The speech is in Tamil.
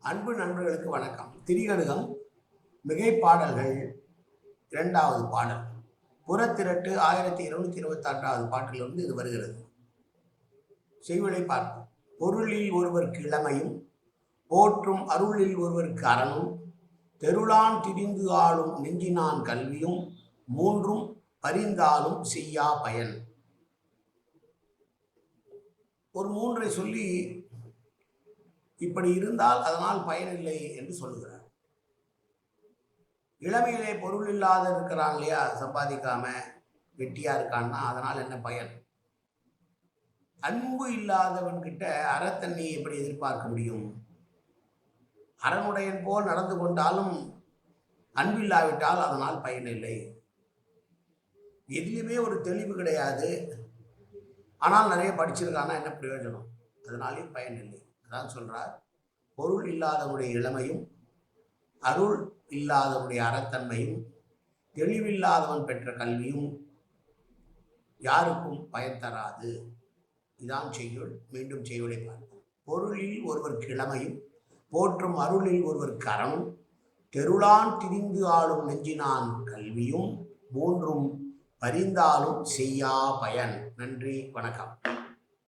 அன்பு நண்பர்களுக்கு வணக்கம். திரிகடுகம் மிகை பாடல்கள் இரண்டாவது பாடல். புறத்திரட்டு ஆயிரத்தி இருநூத்தி இருபத்தாறாவது பாட்டிலிருந்து இது வருகிறது. செய்வனை பார்ப்போம். பொருளில் ஒருவருக்கு இளமையும் போற்றும் அருளில் ஒருவருக்கு அரணும் தெருளான் திரிந்து ஆளும் நெஞ்சினான் கல்வியும் மூன்றும் பரிந்தாலும் செய்யா பயன். ஒரு மூன்றை சொல்லி இப்படி இருந்தால் அதனால் பயனில்லை என்று சொல்லுகிறார். இளமையிலே பொருள் இல்லாத இருக்கிறான் இல்லையா? சம்பாதிக்காம வெட்டியா இருக்கான்னா அதனால் என்ன பயன்? அன்பு இல்லாதவன்கிட்ட அறத்தண்ணி எப்படி எதிர்பார்க்க முடியும்? அறனுடையன் போல் நடந்து கொண்டாலும் அன்பில்லாவிட்டால் அதனால் பயனில்லை எதுலேயுமே ஒரு தெளிவு கிடையாது. ஆனால் நிறைய படிச்சிருக்கான்னா என்ன பிரயோஜனம்? அதனாலேயும் பயனில்லை அதான் சொல்றார் பொருள் இல்லாதவனுடைய இளமையும் அருள் இல்லாதவனுடைய அறத்தன்மையும் தெளிவில்லாதவன் பெற்ற கல்வியும் யாருக்கும் பயன் தராது. இதான் செய்யுள். மீண்டும் செய்யுளை பார்ப்போம். பொருளில் ஒருவருக்கு இளமையும் போற்றும் அருளில் ஒருவர் கரணும் தெருளான் திரிந்து ஆளும் நெஞ்சினான் கல்வியும் மூன்றும் பரிந்தாலும் செய்யா பயன். நன்றி. வணக்கம்.